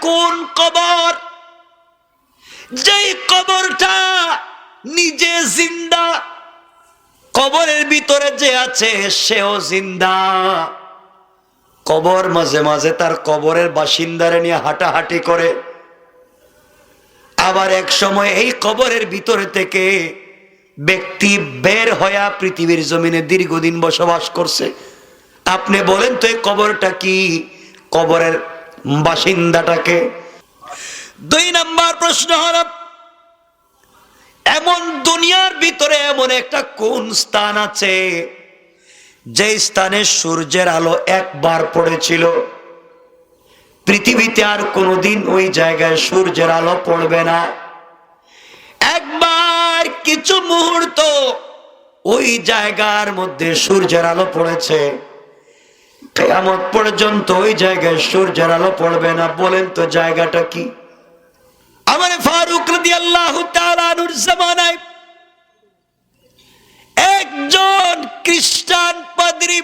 কোন কবর? যেই কবরটা নিজে জিন্দা, কবরের ভিতরে যে আছে সেও জিন্দা। কবর মাঝে মাঝে তার কবরের বাসিন্দারে নিয়ে হাঁটাহাঁটি করে। আবার এক সময় এই কবরের ভিতরে থেকে ব্যক্তি বের হইয়া পৃথিবীর জমিনে দীর্ঘদিন বসবাস করছে। আপনি বলেন তো এই কবরটা কি? কবরের বাসিন্দাটাকে। দুই নাম্বার প্রশ্ন হল, এমন দুনিয়ার ভিতরে এমন একটা কোন স্থান আছে যে স্থানে সূর্যের আলো একবার পড়েছিল, পৃথিবীতে আর কোনোদিন ওই জায়গায় সূর্যের আলো পড়বে না। একবার কিছু মুহূর্ত ওই জায়গার মধ্যে সূর্যের আলো পড়েছে। কেয়ামত পর্যন্ত ওই জায়গায় সূর্যের আলো পড়বে না। বলেন তো জায়গাটা কি? আমার ফারুক রদি আল্লাহ তালানুর জামানায় একজন খ্রিস্টান পাদ্রী,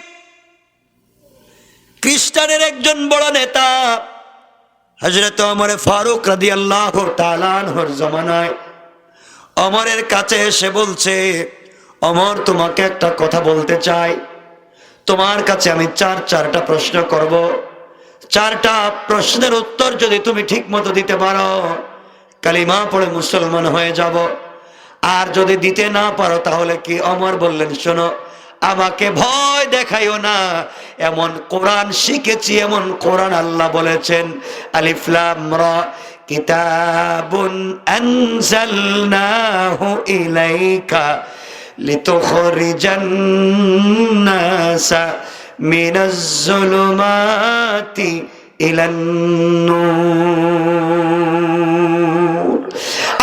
খ্রিস্টানের একজন বড় নেতা হজরত অমর ফারুক রাদি আল্লাহ তালানহর জমানায়। অমরের কাছে এসে বলছে অমর তোমাকে একটা কথা বলতে চাই। তোমার কাছে আমি চার চারটা প্রশ্ন করব। চারটা প্রশ্নের উত্তর যদি তুমি ঠিক মতো দিতে পারো, কালিমা পড়ে মুসলমান হয়ে যাব। আর যদি দিতে না পারো, তাহলে কি অমর বললেন? শোনো, আমাকে ভয় দেখাইও না। এমন কোরআন শিখেছি, এমন কোরআন আল্লাহ বলেছেন। আলিফলাম র, কিতাবুন আনজালনাহু ইলাইকা। জুলুমাতি ইলান নূর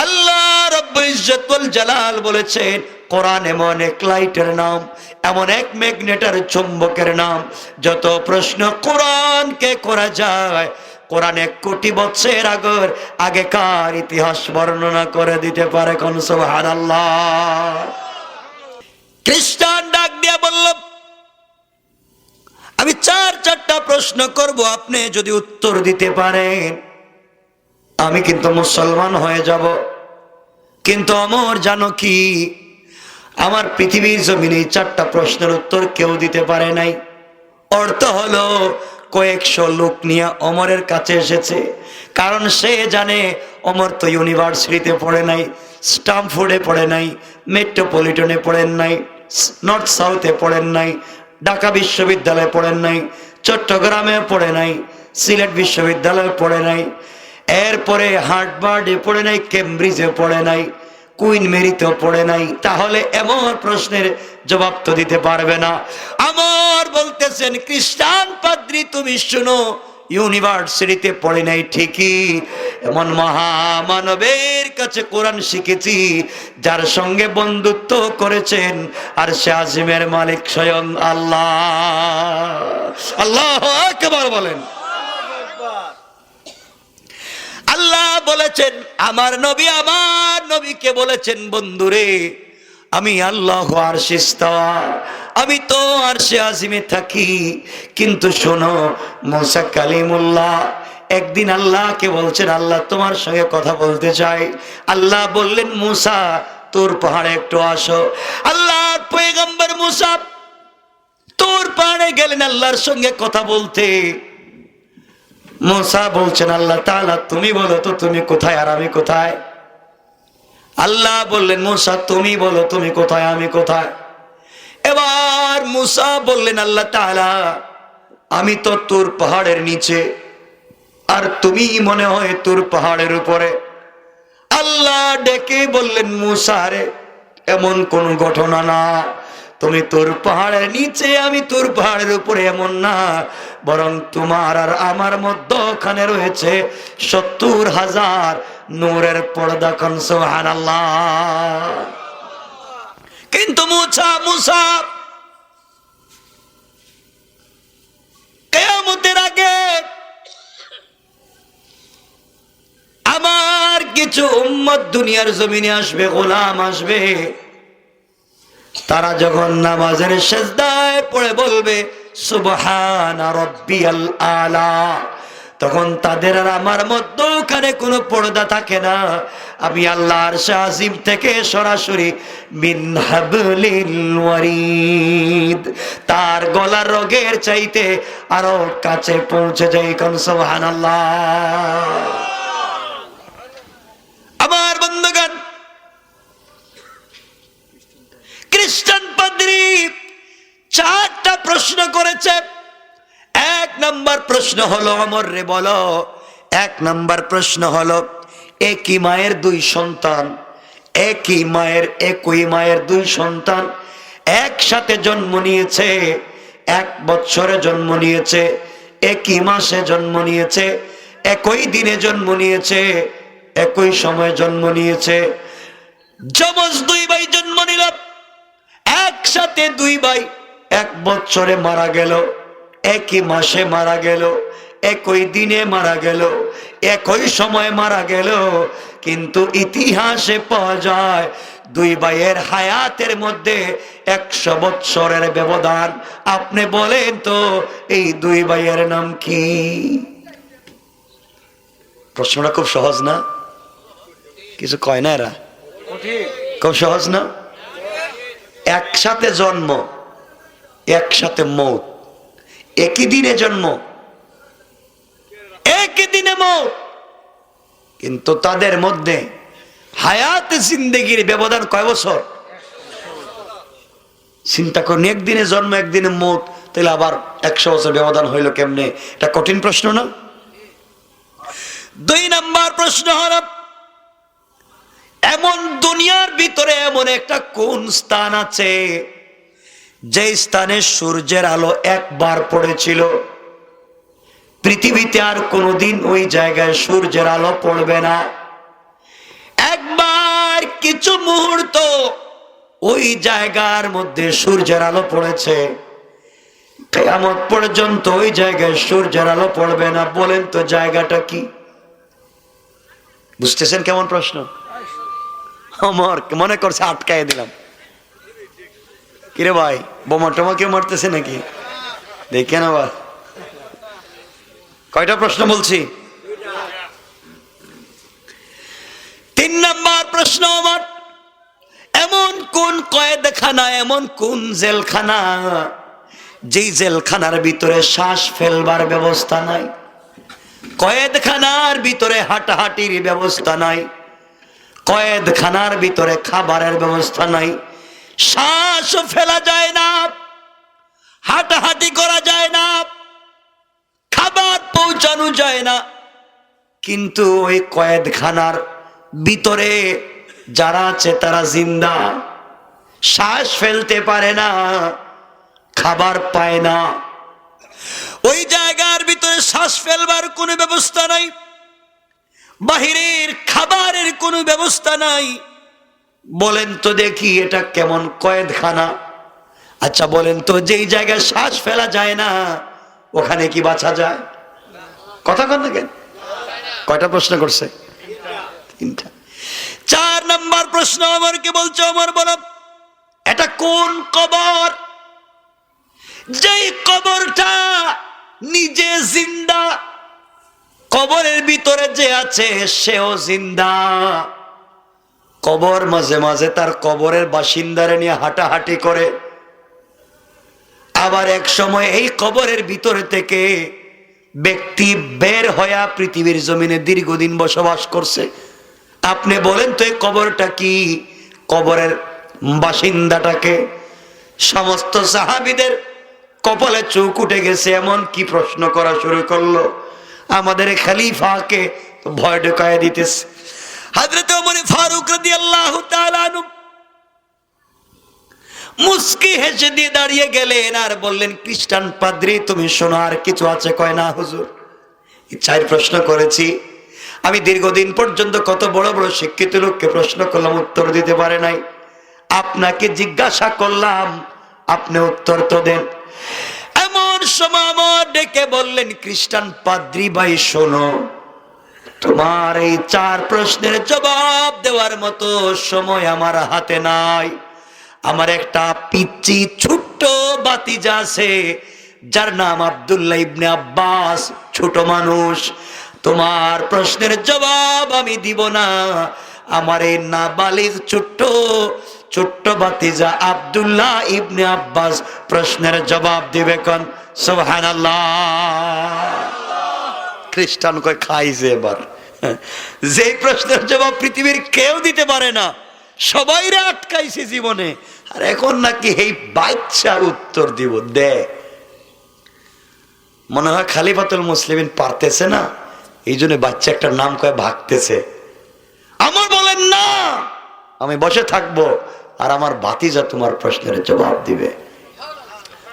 আল্লাহ রব্বুল ইজ্জত ওয়াল জালাল বলেছেন, কোরআন এমন এক লাইটের নাম, এমন এক ম্যাগনেটার চুম্বকের নাম, যত প্রশ্ন কোরআনকে করা যায়, কোরআন এক কোটি বছর আগর আগেকার ইতিহাস বর্ণনা করে দিতে পারে কোন সুবহানাল্লাহ। খ্রিস্টান ডাক দিয়া বলল আমি চার চারটা প্রশ্ন করব, আপনি যদি উত্তর দিতে পারেন। আমি কিন্তু মুসলমান হয়ে যাব। কিন্তু আমার জানো কি, আমার পৃথিবীর জমিনে চারটা প্রশ্নের উত্তর কেউ দিতে পারে নাই। অর্থ হলো, কয়েকশো লোক নিয়ে অমরের কাছে এসেছে। কারণ সে জানে অমর তো ইউনিভার্সিটিতে পড়ে নাই, স্টামফোর্ডে পড়ে নাই, মেট্রোপলিটনে পড়েন নাই, নর্থ সাউথে পড়েন নাই, ঢাকা বিশ্ববিদ্যালয়ে পড়েন নাই, চট্টগ্রামে পড়ে নাই, সিলেট বিশ্ববিদ্যালয়ে পড়ে নাই, এরপরে হার্টবার্ডে পড়ে নাই, কেমব্রিজে পড়ে নাই, কুইন মেরিতেও পড়ে নাই। তাহলে এমন প্রশ্নের জবাব তো দিতে পারবে না। আমার বলতেছেন, খ্রিস্টান পাদ্রী, তুমি শুনো ইউনিভার্সিটিতে পড়ে নাই ঠিকই। এমন মহামানবের কাছে কোরআন শিখেছি, যার সঙ্গে বন্ধুত্ব করেছেন, আর সে আজিমের মালিক স্বয়ং আল্লাহ। আল্লাহ একবার বলেন। আল্লাহ বলেছেন, আমার নবী আমার নবীকে বলেছেন, বন্ধুরে আমি আল্লাহ আর আমি তো আর সে আজিমে থাকি। কিন্তু শোনো, মোসা কালিমুল্লাহ, একদিন আল্লাহকে বলছেন, আল্লাহ তোমার সঙ্গে কথা বলতে চাই। আল্লাহ বললেন, মুসা, তোর পাহাড়ে একটু আসো। আল্লাহর পয়গম্বর মুসা, তোর পাহাড়ে গেলেন আল্লাহর সঙ্গে কথা বলতে। মোসা বলছেন, আল্লাহ তাআলা, তুমি বলো তো তুমি কোথায় আর আমি কোথায়? আল্লাহ বললেন, মুসা, তুমি বলো, তুমি কোথায়, আমি কোথায়? এবার মুসা বললেন, আল্লাহ তাআলা, আমি তো তোর পাহাড়ের নিচে, আর তুমি মনে হয় তোর পাহাড়ের উপরে। আল্লাহ ডেকে বললেন, মুসা রে, এমন কোন ঘটনা না। তুমি তোর পাহাড়ের নিচে, আমি তোর পাহাড়ের উপরে এমন না। বরং তোমার আর আমার মধ্যখানে রয়েছে সত্তর হাজার নূরের পর্দা খান সোহান কিন্তু মুছা মুসা কেয়ামতের আগে আমার কিছু উম্মত দুনিয়ার জমিনে আসবে, গোলাম আসবে। তারা যখন নামাজের পড়ে বলবে, সুবহান রব্বিয়াল আলা। তখন তাদের আর আমার মধ্যে ওখানে কোনো পর্দা থাকে না। আমি আল্লাহর শাহিব থেকে সরাসরি মিন হাবলিল তার গলার রোগের চাইতে আরও কাছে পৌঁছে যাই কোন সুবহানাল্লাহ। আমার বন্ধুগণ, খ্রিস্টান পাদ্রী চারটা প্রশ্ন করেছে। নাম্বার প্রশ্ন হলো, অমর রে বলো। এক নাম্বার প্রশ্ন হলো, একই মায়ের দুই সন্তান, একই মায়ের একই মায়ের দুই সন্তান, একসাথে জন্ম নিয়েছে, এক বছরে জন্ম নিয়েছে, একই মাসে জন্ম নিয়েছে, একই দিনে জন্ম নিয়েছে, একই সময়ে জন্ম নিয়েছে। যমজ দুই ভাই জন্ম নিল, একসাথে দুই ভাই এক বছরে মারা গেল। একই মাসে মারা গেল, একই দিনে মারা গেল, একই সময় মারা গেল। কিন্তু ইতিহাসে পাওয়া যায়, দুই ভাইয়ের হায়াতের মধ্যে একশো বৎসরের ব্যবধান। আপনি বলেন তো, এই দুই ভাইয়ের নাম কি? প্রশ্নটা খুব সহজ না? কিছু কয় না এরা? খুব সহজ না? একসাথে জন্ম, একসাথে মৌত। একই দিনে জন্ম। একই দিনে মৌত কিন্তু তাদের মধ্যে হায়াত জিন্দগির ব্যবধান কয় বছর? চিন্তা করুন, একদিনে জন্ম, একদিনে মৌত, তাহলে আবার একশো বছর ব্যবধান হইল কেমনে? এটা কঠিন প্রশ্ন না? দুই নাম্বার প্রশ্ন হল, এমন দুনিয়ার ভিতরে এমন একটা কোন স্থান আছে যে স্থানে সূর্যের আলো একবার পড়েছিল, পৃথিবীতে আর কোনোদিন ওই জায়গায় সূর্যের আলো পড়বে না। একবার কিছু মুহূর্ত ওই জায়গার মধ্যে সূর্যের আলো পড়েছে। কেয়ামত পর্যন্ত ওই জায়গায় সূর্যের আলো পড়বে না। বলেন তো জায়গাটা কি? বুঝতেছেন কেমন প্রশ্ন? আমার মনে করছে আটকায় দিলাম। কিরে ভাই, বোমা টোমা কেউ মারতেছে নাকি? দেখেন আবার কয়টা প্রশ্ন বলছি? তিন নম্বর প্রশ্ন আমার। এমন কোন কয়েদখানা, এমন কোন জেলখানা, যেই জেলখানার ভিতরে শ্বাস ফেলবার ব্যবস্থা নাই? কয়েদখানার ভিতরে হাঁটাহাঁটির ব্যবস্থা নাই? কয়েদখানার ভিতরে খাবারের ব্যবস্থা নাই? শ্বাস ফেলা যায় না, হাঁটাহাঁটি করা যায় না, খাবার পৌঁছানো যায় না। কিন্তু ওই কয়েদখানার ভিতরে যারা আছে, তারা জিন্দা। শ্বাস ফেলতে পারে না, খাবার পায় না। ওই জায়গার ভিতরে শ্বাস ফেলবার কোনো ব্যবস্থা নাই, বাহিরের খাবারের কোনো ব্যবস্থা নাই। বলেন তো দেখি এটা কেমন কয়েদখানা। আচ্ছা বলেন তো যেই জায়গায় শ্বাস ফেলা যায় না, ওখানে কি বাঁচা যায়? কথা কন দেখেন কয়টা প্রশ্ন করছে? তিনটা। চার নাম্বার প্রশ্ন আমার কি বলছো আমার বল এটা কোন কবর? যেই কবরটা নিজে জিন্দা, কবরের ভিতরে যে আছে সেও জিন্দা। কবর মাঝে মাঝে তার কবরের বাসিন্দারে নিয়ে হাঁটাহাঁটি করে। আবার এক সময় এই কবরের ভিতরে থেকে ব্যক্তি বের হইয়া পৃথিবীর জমিনে দীর্ঘদিন বসবাস করছে। আপনি বলেন তো এই কবরটা কি? কবরের বাসিন্দাটাকে সমস্ত সাহাবিদের কপালে চোখ উঠে গেছে, এমন কি প্রশ্ন করা শুরু করল? আমাদের খালিফাকে ভয় ঢুকায় দিতেছে। হাজরত ওমর ফারুক তাআলা আনহু মুস্কি হেসে দিয়ে দাঁড়িয়ে গেলেন আর বললেন, খ্রিস্টান পাদ্রি, তুমি শোনো, আর কিছু আছে? কয়, না, হুজুর। চার প্রশ্ন করেছি। আমি দীর্ঘদিন পর্যন্ত কত বড় বড় শিক্ষিত লোককে প্রশ্ন করলাম, উত্তর দিতে পারে নাই। আপনাকে জিজ্ঞাসা করলাম, আপনি উত্তর তো দেন। এমন সময় আমার ডেকে বললেন, খ্রিস্টান পাদ্রি ভাই, শোনো তোমার এই চার প্রশ্নের জবাব দেওয়ার মতো সময় আমার হাতে নাই। আমার একটা পিচ্ছি ছোট্ট বাতিজা আছে, যার নাম আব্দুল্লাহ ইবনে আব্বাস, ছোট মানুষ। তোমার প্রশ্নের জবাব আমি দিব না। আমার এই নাবালিগ ছোট্ট ছোট্ট বাতিজা আব্দুল্লাহ ইবনে আব্বাস প্রশ্নের জবাব দিবে কোন? সুবহানাল্লাহ। খ্রিস্টান কয়, খাইছে এবার। যে প্রশ্নের জবাব পৃথিবীর কেউ দিতে পারে না সবাই রে আটকাইছে জীবনে। আর এখন নাকি এই বাচ্চা উত্তর দিব, দে। মনে হয় খালিফাতুল মুসলিমিন পারতেছে না? এই জন্য বাচ্চা একটা নাম কয়ে ভাগতেছে। আমার বলেন না, আমি বসে থাকব, আর আমার বাতিজা তোমার প্রশ্নের জবাব দিবে।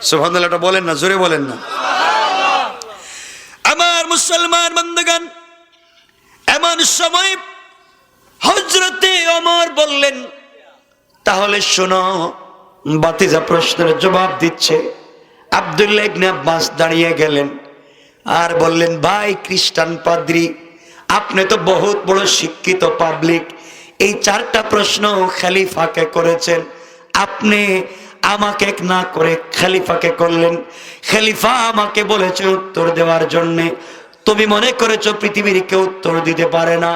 সুবহানাল্লাহটা বলেন না, জোরে বলেন না। মুসলমান বন্ধুগণ, এমন সময় হজরতে অমর বললেন, তাহলে শোনো, বাতিজা প্রশ্নের জবাব দিচ্ছে। আব্দুল্লাহ আব্বাস দাঁড়িয়ে গেলেন আর বললেন, ভাই খ্রিস্টান পাদ্রি, আপনি তো বহুত বড় শিক্ষিত পাবলিক। এই চারটা প্রশ্ন খালিফাকে করেছেন। আপনি আমাকে না করে খালিফাকে করলেন। খালিফা আমাকে বলেছে উত্তর দেওয়ার জন্যে। তুমি মনে করেছ পৃথিবীর কেউ উত্তর দিতে পারে না।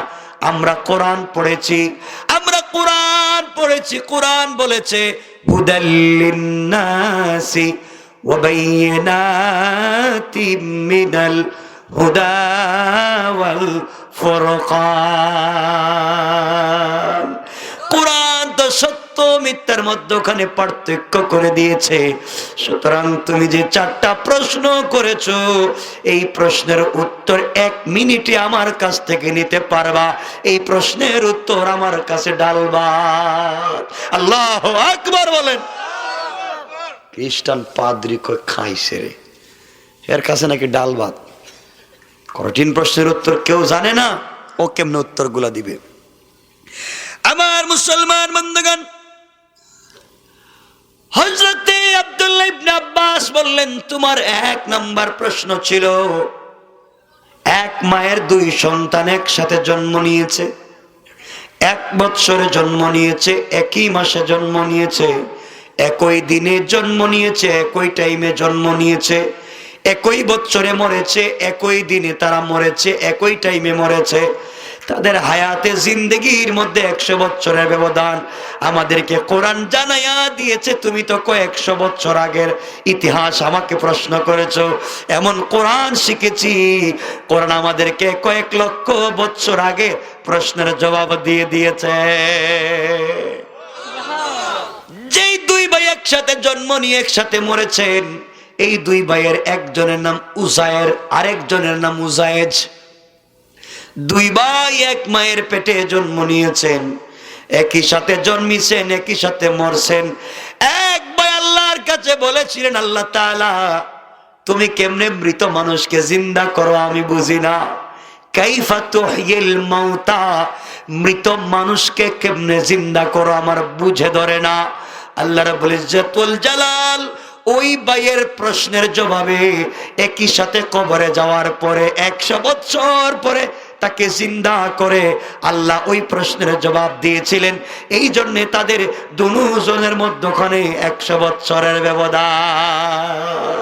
আমরা কোরআন পড়েছি। আমরা কোরআন পড়েছি। কোরআন বলেছে হুদা ফরকা মিথ্যার মধ্যখানে পার্থক্য করে দিয়েছে। সুতরাং তুমি যে চারটা প্রশ্ন করেছ, এই প্রশ্নের উত্তর এক মিনিটে আমার কাছ থেকে নিতে পারবা। এই প্রশ্নের উত্তর আমার কাছে ডালবা। আল্লাহ আকবার বলেন। খ্রিস্টান পাদ্রি কই খাইছে রে? এর কাছে নাকি ডাল ভাত? কঠিন প্রশ্নের উত্তর কেউ জানে না। ও কেমনে উত্তরগুলা দিবে? আমার মুসলমান বন্ধুগণ হজরতে আব্দুল্লাহ আব্বাস বললেন, তোমার এক নাম্বার প্রশ্ন ছিল, এক মায়ের দুই সন্তান একসাথে জন্ম নিয়েছে, এক বৎসরে জন্ম নিয়েছে, একই মাসে জন্ম নিয়েছে, একই দিনে জন্ম নিয়েছে, একই টাইমে জন্ম নিয়েছে, একই বছরে মরেছে, একই দিনে তারা মরেছে, একই টাইমে মরেছে তাদের হায়াতে জিন্দগির মধ্যে একশো বছরের ব্যবধান আমাদেরকে কোরআন জানাইয়া দিয়েছে, তুমি তো কয়েকশো বছর আগের ইতিহাস আমাকে প্রশ্ন করেছ, এমন কোরআন শিখেছি। কোরআন আমাদেরকে কয়েক লক্ষ বছর আগে প্রশ্নের জবাব দিয়ে দিয়েছে। যেই দুই ভাই একসাথে জন্ম নিয়ে একসাথে মরেছেন, এই দুই ভাইয়ের একজনের নাম উজায়ের, আরেকজনের নাম উজায়েজ। দুই ভাই এক মায়ের পেটে জন্ম নিয়েছেন। একই সাথে জন্মিছেন, একই সাথে মরছেন। এক ভাই আল্লাহর কাছে বলেছিলেন, আল্লাহ তাআলা, তুমি কেমনে মৃত মানুষকে জিন্দা করো আমি বুঝি না। কাইফা তুহিল মাউতা, মৃত মানুষকে কেমনে জিন্দা করো আমার বুঝে ধরে না। আল্লাহ রাব্বুল ইজ্জাতুল জালাল ওই বাইয়ের প্রশ্নের জবাবে একই সাথে কবরে যাওয়ার পরে, একশো বছর পরে তাকে জিন্দা করে আল্লাহ ওই প্রশ্নের জবাব দিয়েছিলেন। এই জন্যে তাদের দুজনের মধ্যখানে একশো বছরের ব্যবধান।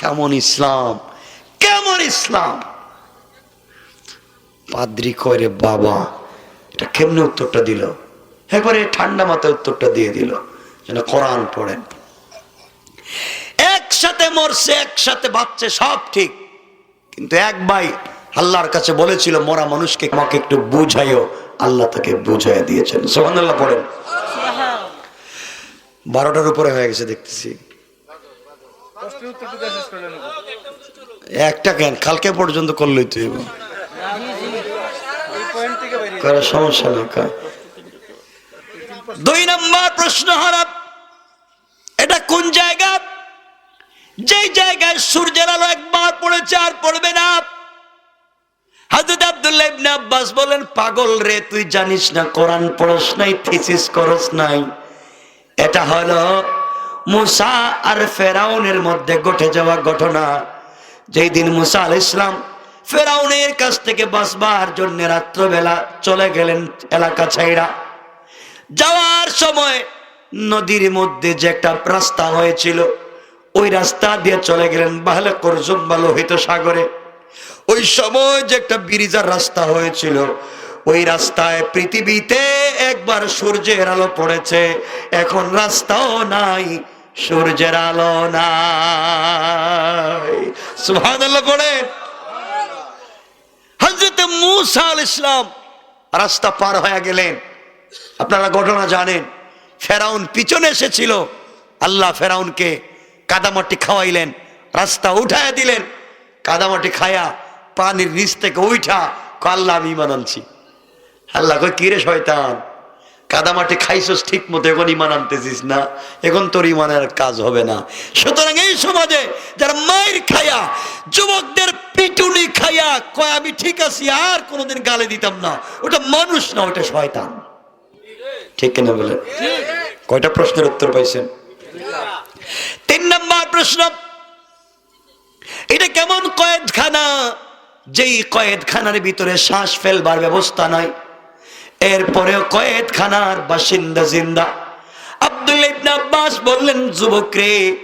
কেমন ইসলাম কেমন ইসলাম। পাদ্রি করে বাবা, এটা কেমনে উত্তরটা দিল? একবারে ঠান্ডা মাথায় উত্তরটা দিয়ে দিল, যেন কোরআন পড়েন। একসাথে মরছে, একসাথে বাচ্চে সব ঠিক। কিন্তু এক ভাই আল্লাহর কাছে বলেছিল, মরা মানুষকে আমাকে একটু বুঝাইও। আল্লাহ তাকে বুঝাইয়া দিয়েছেন। সোহান আল্লাহ পড়েন। বারোটার উপরে হয়ে গেছে, দেখতেছি। একটা কেন? কালকে পর্যন্ত করলই তুই সমস্যা দুই নম্বর প্রশ্ন হারাপ এটা কোন জায়গা? যেই জায়গায় সূর্যের আলো একবার পড়েছে আর পড়বে না। হাজরত আব্দুল্লাহ ইবনে আব্বাস বলেন, পাগল রে, তুই জানিস না, কোরআন পড়স নাই, থিসিস করস নাই। এটা হলো মুসা আর ফেরাউনের মধ্যে ঘটে যাওয়া ঘটনা। যেই দিন মুসা আল ইসলাম ফেরাউনের কাছ থেকে বাঁচবার জন্য রাত্রবেলা চলে গেলেন এলাকা ছাইরা যাওয়ার সময় নদীর মধ্যে যে একটা রাস্তা হয়েছিল ওই রাস্তা দিয়ে চলে গেলেন বাহলে করজুম বা লোহিত সাগরে। ওই সময় যে একটা ব্রিজার রাস্তা হয়েছিল, ওই রাস্তায় পৃথিবীতে একবার সূর্যের আলো পড়েছে, এখন রাস্তাও নাই, সূর্যের আলো নাই। সুবহানাল্লাহ পড়েন হজরত মুসা আল ইসলাম রাস্তা পার হয়ে গেলেন। আপনারা ঘটনা জানেন, ফেরাউন পিছনে এসেছিল। আল্লাহ ফেরাউনকে কাদামাটি খাওয়াইলেন, রাস্তা উঠায় দিলেন। কাদামাটি খায়া পানির নিচ থেকে উঠা আল্লাহ, আমি ইমান আনছি। আল্লাহ কই কিরে শয়তান? কাদামাটি খাইছস ঠিক মতো এখন ইমান আনতেছিস না। এখন তোর ইমানের কাজ হবে না। সুতরাং এই সমাজে যারা মায়ের খায়া, যুবকদের পিটুনি খায়া কয়, আমি ঠিক আছি, আর কোনোদিন গালে দিতাম না। ওটা মানুষ না, ওটা শয়তান। ঠিক কিনা বলেন? কয়টা প্রশ্নের উত্তর পাইছেন? তিন নম্বর প্রশ্ন। এটা কেমন কয়েদখানা? যেই কয়েদখানার ভিতরে শ্বাস ফেলবার ব্যবস্থা নাই এরপরেও কয়েদখানার বাসিন্দা জিন্দা। আব্দুল আব্বাস বললেন, যুবক রে,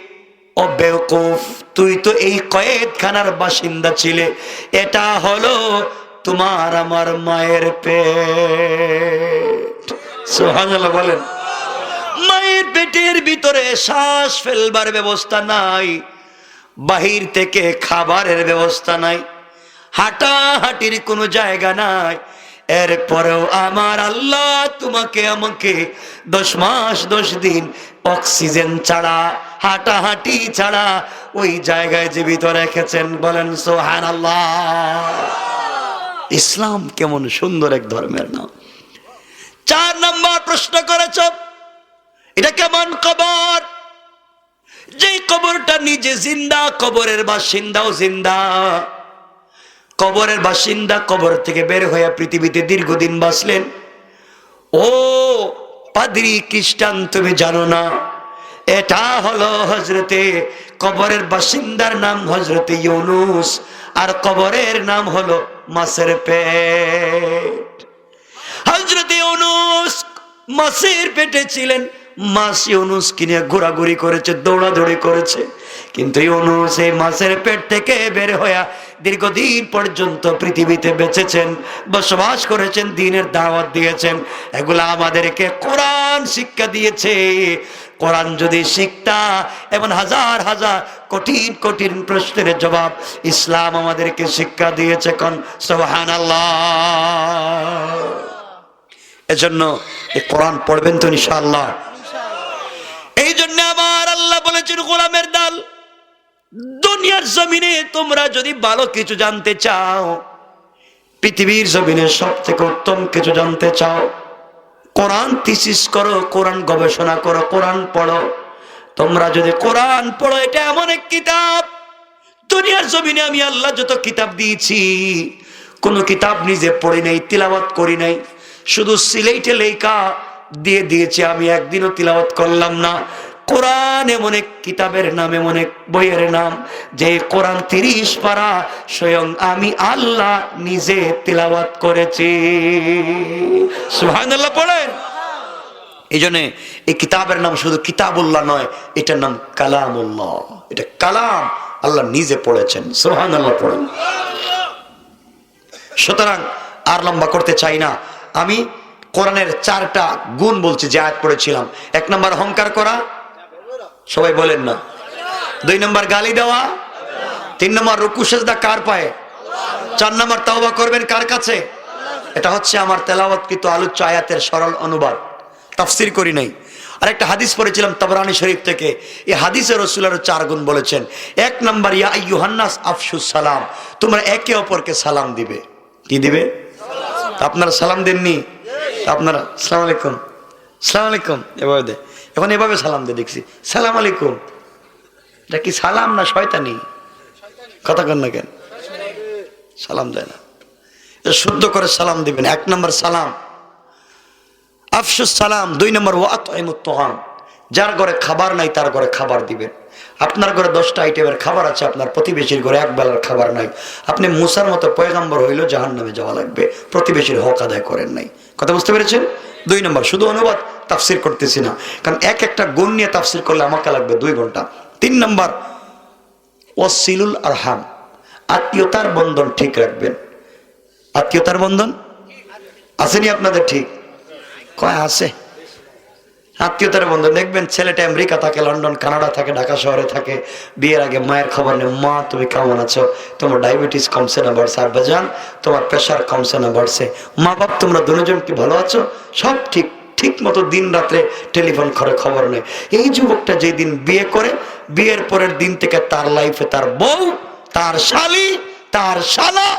ও বেওকুফ, তুই তো এই কয়েদখানার বাসিন্দা ছিলে। এটা হলো তোমার আমার মায়ের পেট। সুবহানাল্লাহ বলেন। মায়ের পেটের ভিতরে শ্বাস ফেলবার ব্যবস্থা নাই, বাহির থেকে খাবারের ব্যবস্থা নাই, হাঁটাহাঁটির কোনো জায়গা নাই। এরপরেও আমার আল্লাহ তোমাকে, আমাকে দশ মাস, দশ দিন অক্সিজেন ছাড়া, হাঁটাহাঁটি ছাড়া ওই জায়গায় জীবিত রেখেছেন বলেন সোহান আল্লাহ ইসলাম কেমন সুন্দর এক ধর্মের নাম। চার নম্বর প্রশ্ন করেছ। এটা কেমন কবর? যে কবরটা নিজে জিন্দা, কবরের বাসিন্দাও জিন্দা। কবরের বাসিন্দা কবর থেকে বের হয়ে পৃথিবীতে দীর্ঘদিন বাঁচলেন। ও পাদ্রি খ্রিস্টান, তুমি জানো না, এটা হলো হজরতে কবরের বাসিন্দার নাম হজরতে ইউনুস, আর কবরের নাম হলো মাসের পেট। হজরতে ইউনুস মাসের পেটে ছিলেন মাস ইউনুস কিনে ঘোরাঘুরি করেছে, দৌড়াদৌড়ি করেছে। কিন্তু এই ইউনুস এই মাসের পেট থেকে বের হইয়া দীর্ঘদিন পর্যন্ত পৃথিবীতে বেঁচেছেন, বসবাস করেছেন, দিনের দাওয়াত দিয়েছেন। এগুলা আমাদেরকে কোরআন শিক্ষা দিয়েছে। কোরআন যদি শিখতা এবং হাজার হাজার কঠিন কঠিন প্রশ্নের জবাব ইসলাম আমাদেরকে শিক্ষা দিয়েছে কন সোহান এজন্য এই কোরআন পড়বেন তো ইনশাআল্লাহ। এই জন্য আমার আল্লাহ বলেছেন, গোলামের দাল, দুনিয়ার জমিনে তোমরা যদি ভালো কিছু জানতে চাও, পৃথিবীর জমিনে সব থেকে উত্তম কিছু জানতে চাও, কোরআন থিসিস করো, কোরআন গবেষণা করো, কোরআন পড়ো, তোমরা যদি কোরআন পড়ো, এটা এমন এক কিতাব, দুনিয়ার জমিনে আমি আল্লাহ যত কিতাব দিয়েছি, কোন কিতাব নিজে পড়ি নাই তিলাবাত করি নাই, শুধু সিলেটে লেখা দিয়ে দিয়েছি, আমি একদিনও তিলাবাত করলাম না। কোরআন এমন এক কিতাবের নাম, এমন এক বইয়ের নাম, যে কোরআন তিরিশ পারা, স্বয়ং আমি আল্লাহ নিজে তিলাবাত করেছি। সুহান পড়েন। এই জন্যে এই কিতাবের নাম শুধু কিতাবুল্লাহ নয়, এটার নাম কালামুল্লাহ। এটা কালাম আল্লাহ নিজে পড়েছেন। সোহান আল্লাহ পড়েন। সুতরাং আর লম্বা করতে চাই না। আমি কোরআনের চারটা গুণ বলছি, যে আয়াত পড়েছিলাম। এক নম্বর অহংকার করা, সবাই বলেন না। দুই নম্বর গালি দেওয়া, তিন নম্বর রুকু সেজদা কার পায়ে? চার নম্বর তাওবা করবেন কার কাছে? এটা হচ্ছে আমার তেলাওয়াতকৃত আলোচ্য আয়াতের সরল অনুবাদ। তাফসির করি নাই। আর একটা হাদিস পড়েছিলাম তাবরানি শরীফ থেকে। এই হাদিসে রসুলের চার গুণ বলেছেন। এক নম্বর, ইয়া ইউহান্নাস আফসুস সালাম। তোমরা একে অপরকে সালাম দিবে। কি দিবে? আপনারা সালাম দেননি? আপনারা সালাম আলাইকুম। সালাম আলাইকুম, এভাবে দে। এখন এভাবে সালাম দে, দেখছি। সালাম আলাইকুম। এটা কি সালাম না শয়তানি? কথা কন না কেন? সালাম দেয় না। শুদ্ধ করে সালাম দিবেন। এক নম্বর সালাম। আফসুস সালাম দুই নম্বর ওয়াত যার ঘরে খাবার নাই, তার ঘরে খাবার দিবেন। আপনার ঘরে দশটা আইটেমের খাবার আছে, আপনার প্রতিবেশীর ঘরে এক বেলার খাবার নাই। আপনি মুসার মতো পয়গাম্বর হইলেও জাহান নামে যাওয়া লাগবে। প্রতিবেশীর হক আদায় করেন নাই। কথা বুঝতে পেরেছেন? দুই নম্বর, শুধু অনুবাদ তাফসির করতেছি না। কারণ এক একটা গুণ নিয়ে তাফসির করলে আমাকে লাগবে দুই ঘণ্টা। তিন নম্বর ওয়াসিলুল আরহাম, আত্মীয়তার বন্ধন ঠিক রাখবেন। আত্মীয়তার বন্ধন? আসেনি আপনাদের ঠিক? কয়, আছে? আত্মীয়তার বন্ধু, দেখবেন ছেলেটা আমেরিকা থাকে, লন্ডন, কানাডা থাকে, ঢাকা শহরে থাকে। বিয়ের আগে মায়ের খবর নেই, মা, তুমি কেমন আছো? তোমার ডায়াবেটিস কমছে না, বাড়ছে। আর বাজান তোমার প্রেশার কমছে না, বাড়ছে। মা, বাপ, তোমরা দুজন কি ভালো আছো? সব ঠিক ঠিক মতো দিন রাত্রে টেলিফোন করে খবর নেই এই যুবকটা যেই দিন বিয়ে করে, বিয়ের পরের দিন থেকে তার লাইফে তার বউ, তার শালি, তার শালা,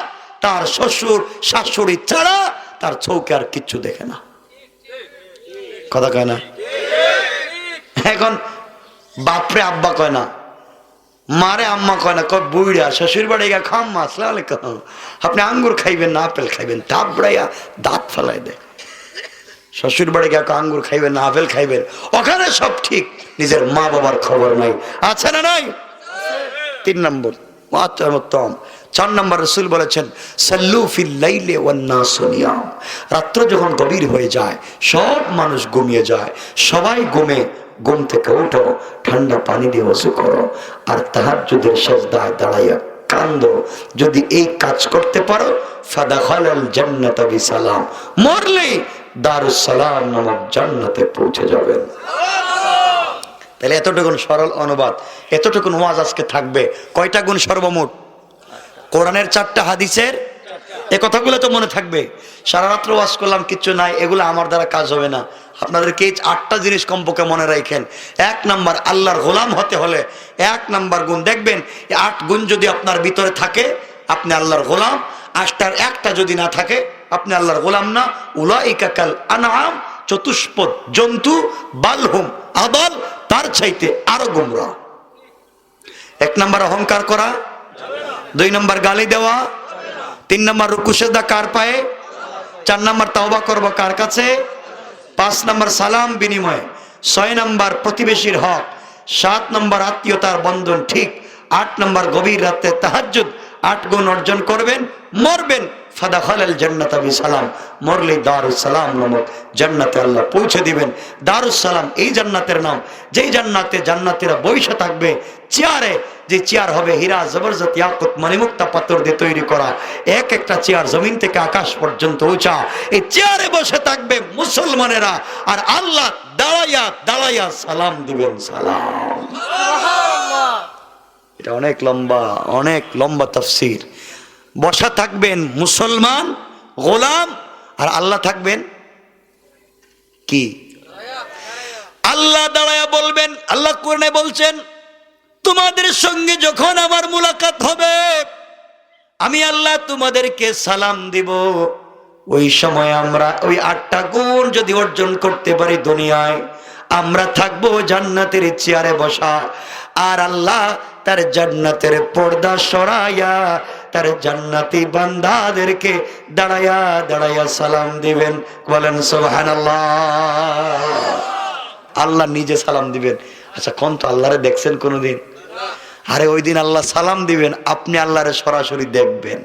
তার শ্বশুর, শাশুড়ি ছাড়া তার চৌকে আর কিচ্ছু দেখে না। কথা কয় না? এখন বাপরে আব্বা কয় না, মারে আম্মা কয় না, কয় বুইড়া, শ্বশুর বাড়ি গা খাম, আসসালাম আপনি আঙ্গুর খাইবেন না, আপেল খাইবেন তাপ ব্রাইয়া দাঁত ফেলাই দেয়। শ্বশুর বাড়ি গা আঙ্গুর খাইবেন না, আপেল খাইবেন। ওখানে সব ঠিক, নিজের মা বাবার খবর নাই। আছে না নাই? তিন নম্বর উত্তম। চার নম্বর রসুল বলেছেন, সাল্লু লাইলে ওয়ান্নাসু রাত্র যখন গভীর হয়ে যায়, সব মানুষ ঘুমিয়ে যায়। সবাই ঘুমে, ঘুম থেকে উঠো, ঠান্ডা পানি দিয়ে ওসু করো আর তাহার তাহাজ্জুদের সেজদায় দাঁড়াইয়া কান্দো যদি এই কাজ করতে পারো, ফাদাখালাল জান্নাতা বিসালাম। মরলেই দারুস সালাম নামক জান্নাতে পৌঁছে যাবেন তাহলে এতটুকুন সরল অনুবাদ, এতটুকুন ওয়াজ আজকে থাকবে। কয়টা গুণ সর্বমোট? কোরআনের চারটা হাদিসের? এ কথাগুলো তো মনে থাকবে। সারা রাত্র ওয়াজ করলাম, কিচ্ছু নাই, এগুলো আমার দ্বারা কাজ হবে না। আপনাদেরকে এই আটটা জিনিস কমপক্ষে মনে রাখেন। এক নাম্বার, আল্লাহর গোলাম হতে হলে এক নাম্বার গুণ। দেখবেন, এই আট গুণ যদি আপনার ভিতরে থাকে, আপনি আল্লাহর গোলাম। আটটার একটা যদি না থাকে, আপনি আল্লাহর গোলাম না। উলা ইকাকাল আনাম চতুষ্পদ জন্তু, বালহুম, আদল, তার চাইতে আরও গুমরা। এক নাম্বার, অহংকার করা। দুই নম্বর গালি দেওয়া, তিন নম্বর রুকুসেদা কার পায়ে, চার নম্বর তাওবা করব কার কাছে, পাঁচ নম্বর সালাম বিনিময়, ছয় নম্বর প্রতিবেশীর হক, সাত নম্বর আত্মীয়তার বন্ধন ঠিক, আট নম্বর গভীর রাতে তাহাজ্জুদ, আট গুণ অর্জন করবেন, মরবেন। ফাদা খালাল জান্নাত আবি সালাম। মরলে দারুস সালাম নামক জান্নাতে আল্লাহ পৌঁছে দিবেন। দারুস সালাম এই জান্নাতের নাম। যেই জান্নাতে জান্নাতেরা বৈশা থাকবে চেয়ারে যে চেয়ার হবে হীরা জবরদস্ত ইয়াকুত মণিমুক্তা পাথর দিয়ে তৈরি করা। এক একটা চেয়ার জমিন থেকে আকাশ পর্যন্ত উঁচা। এই চেয়ারে বসে থাকবে মুসলমানেরা। আর আল্লাহ দাঁড়াইয়া দাঁড়াইয়া সালাম দিবেন সালাম। এটা অনেক লম্বা অনেক লম্বা তফসির। বসা থাকবেন মুসলমান, গোলাম, আর আল্লাহ থাকবেন কি? আল্লাহ দাঁড়ায়া বলবেন, আল্লাহ কোরআনে বলছেন, তোমাদের সঙ্গে যখন আমার মুলাকাত হবে, আমি আল্লাহ তোমাদেরকে সালাম দিব। ওই সময় আমরা ওই আটটা গুণ যদি অর্জন করতে পারি দুনিয়ায়, আমরা থাকব জান্নাতের চেয়ারে বসা, আর আল্লাহ তার জান্নাতের পর্দা সরাইয়া তার জান্নাতি বান্দাদেরকে দাঁড়ায়া দাঁড়ায়া সালাম দিবেন। বলেন, সুবহানাল্লাহ। আল্লাহ নিজে সালাম দিবেন। আচ্ছা কোন তো আল্লাহরে দেখছেন কোনোদিন? আরে, ওই দিন আল্লাহ সালাম দিবেন, আপনি আল্লাহরে সরাসরি দেখবেন।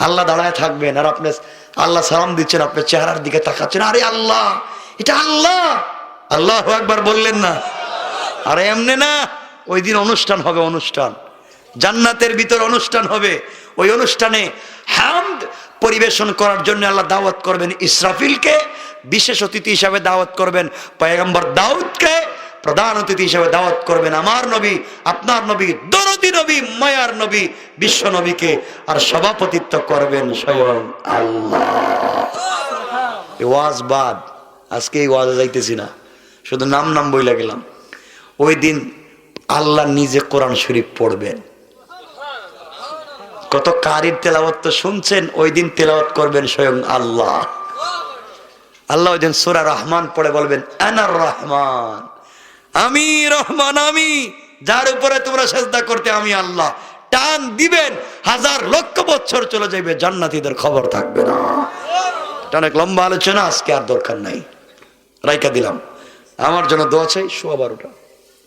আল্লাহ দাঁড়ায় থাকবেন, আর আপনি আল্লাহ সালাম দিচ্ছেন আপনার চেহারার দিকে তাকাচ্ছেন। আরে আল্লাহ, এটা আল্লাহ। আল্লাহ একবার বললেন না? আরে, এমনি না, ওই দিন অনুষ্ঠান হবে, অনুষ্ঠান। জান্নাতের ভিতর অনুষ্ঠান হবে। ওই অনুষ্ঠানে হামদ পরিবেশন করার জন্য আল্লাহ দাওয়াত করবেন ইসরাফিলকে, বিশেষ অতিথি হিসাবে দাওয়াত করবেন পয়গম্বর দাউদকে, প্রধান অতিথি হিসেবে দাওয়াত করবেন আমার নবী, আপনার নবী, দরদি নবী, মায়ার নবী, বিশ্ব নবীকে আর সভাপতিত্ব করবেন স্বয়ং ওয়াজ বাদ, আজকে এই ওয়াজে যাইতেছি না। শুধু নাম নাম বইলা গেলাম। ওই দিন আল্লাহ নিজে কোরআন শরীফ পড়বেন। কত কারির তেলাওয়াত তো শুনছেন, ওই দিন তেলাওয়াত করবেন স্বয়ং আল্লাহ। আল্লাহ ওই দিন সুরা রহমান পড়ে বলবেন আনার রহমান, আমি রহমান, আমি, যার উপরে তোমরা সেজদা করতে আমি আল্লাহ। টান দিবেন, হাজার লক্ষ বছর চলে যাবে জান্নাতীদের খবর থাকবে না। এটা অনেক লম্বা আলোচনা, আজকে আর দরকার নাই। রাইকা দিলাম। আমার জন্য দোয়া চাই সোয়া বারোটা।